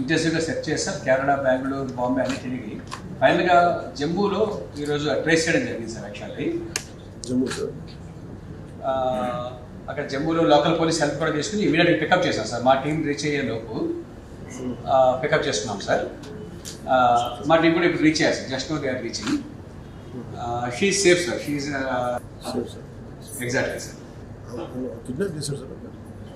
ఇంటెన్సివ్గా search చేస్తారు కేరళ బెంగళూరు బాంబే అన్ని తిరిగి. ఫైనల్గా జమ్మూలో ఈరోజు ట్రేస్ చేయడం జరిగింది సార్ యాక్చువల్లీ జమ్మూ సార్ అక్కడ జమ్మూలో లోకల్ పోలీస్ హెల్ప్ కూడా తీసుకుని ఇమీడియట్గా పికప్ చేశాం సార్. మా టీం రీచ్ అయ్యే లోపు పికప్ చేసుకున్నాం సార్. మా టీం కూడా ఇప్పుడు రీచ్ అయ్యారు sir. Just they are reaching. She safe sir she exactly sir kidnap చేశారు సార్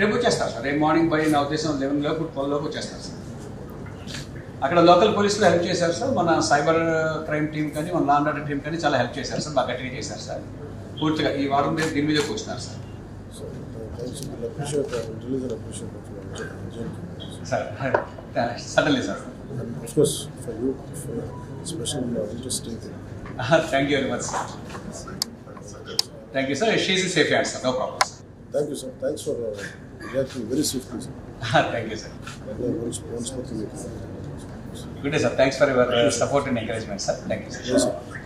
రేపు వచ్చేస్తారు సార్. రేపు మార్నింగ్ బై నా ఉద్దేశం లెవెన్ లోపు ట్వెల్వ్ లోపు వచ్చేస్తారు సార్. అక్కడ లోకల్ పోలీసులు హెల్ప్ చేశారు సార్. మన సైబర్ క్రైమ్ టీం కానీ మన లాండ్ ఆర్డర్ టీం కానీ చాలా హెల్ప్ చేశారు సార్. బాగా గట్టిగా చేశారు సార్. పూర్తిగా ఈ వారం రేపు దీని మీద కూర్చున్నారు sir. Sir suddenly sir. Thank you very much sir thank you sir she's safe hand sir no problem Thank you, sir. Thanks for uh, very swiftly. Ah, thank you, sir. Good day, sir. Thanks for your uh, support and encouragement, sir. Thank you, sir. Yes, sir.